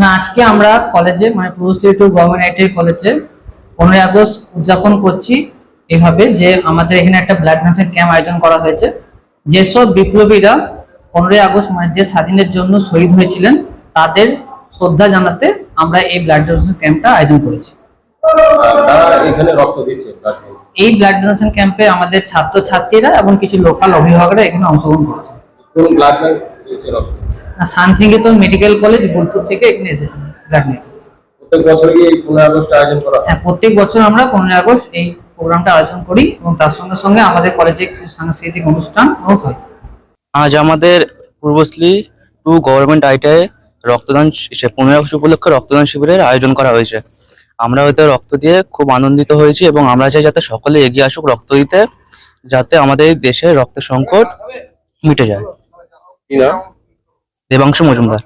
না আজকে আমরা কলেজে মানে গভর্নমেন্ট কলেজে পনেরোই আগস্ট উদযাপন করছি এভাবে যে আমাদের এখানে একটা ব্লাড ডোনেশন ক্যাম্প আয়োজন করা হয়েছে। যেসব বিপ্লবীরা পনেরোই আগস্ট মানে যে স্বাধীনের জন্য শহীদ হয়েছিলেন তাদের শ্রদ্ধা জানাতে আমরা এই ব্লাড ডোনেশন ক্যাম্পটা আয়োজন করেছি। এই ব্লাড ডোনেশন ক্যাম্পে আমাদের ছাত্রছাত্রীরা এবং কিছু লোকাল অভিভাবকরা এখানে অংশগ্রহণ করেছে। রক্ত শান্তিনিকেতন মেডিকেল কলেজ বোলপুর থেকে এখানে এসেছেন ব্লাড নিতে প্রত্যেক বছর কি এই পনেরো আগস্ট আয়োজন করা হ্যাঁ? প্রত্যেক বছর আমরা পনেরোই আগস্ট এই প্রোগ্রামটা আয়োজন করি এবং তার সঙ্গে সঙ্গে আমাদের কলেজে কিছু সাংস্কৃতিক অনুষ্ঠান হয়। আজ আমাদের পূর্বশ্রী টু গভর্নমেন্ট আইটিআই রক্তদান পনেরো আগস্ট উপলক্ষে রক্তদান শিবিরের আয়োজন করা হয়েছে। আমরা হয়তো রক্ত দিয়ে খুব আনন্দিত হয়েছি এবং আমরা চাই যাতে সকলে এগিয়ে আসুক রক্ত দিতে যাতে আমাদের এই দেশের রক্তের সংকট মিটে যায়। না দেবাংশু মজুমদার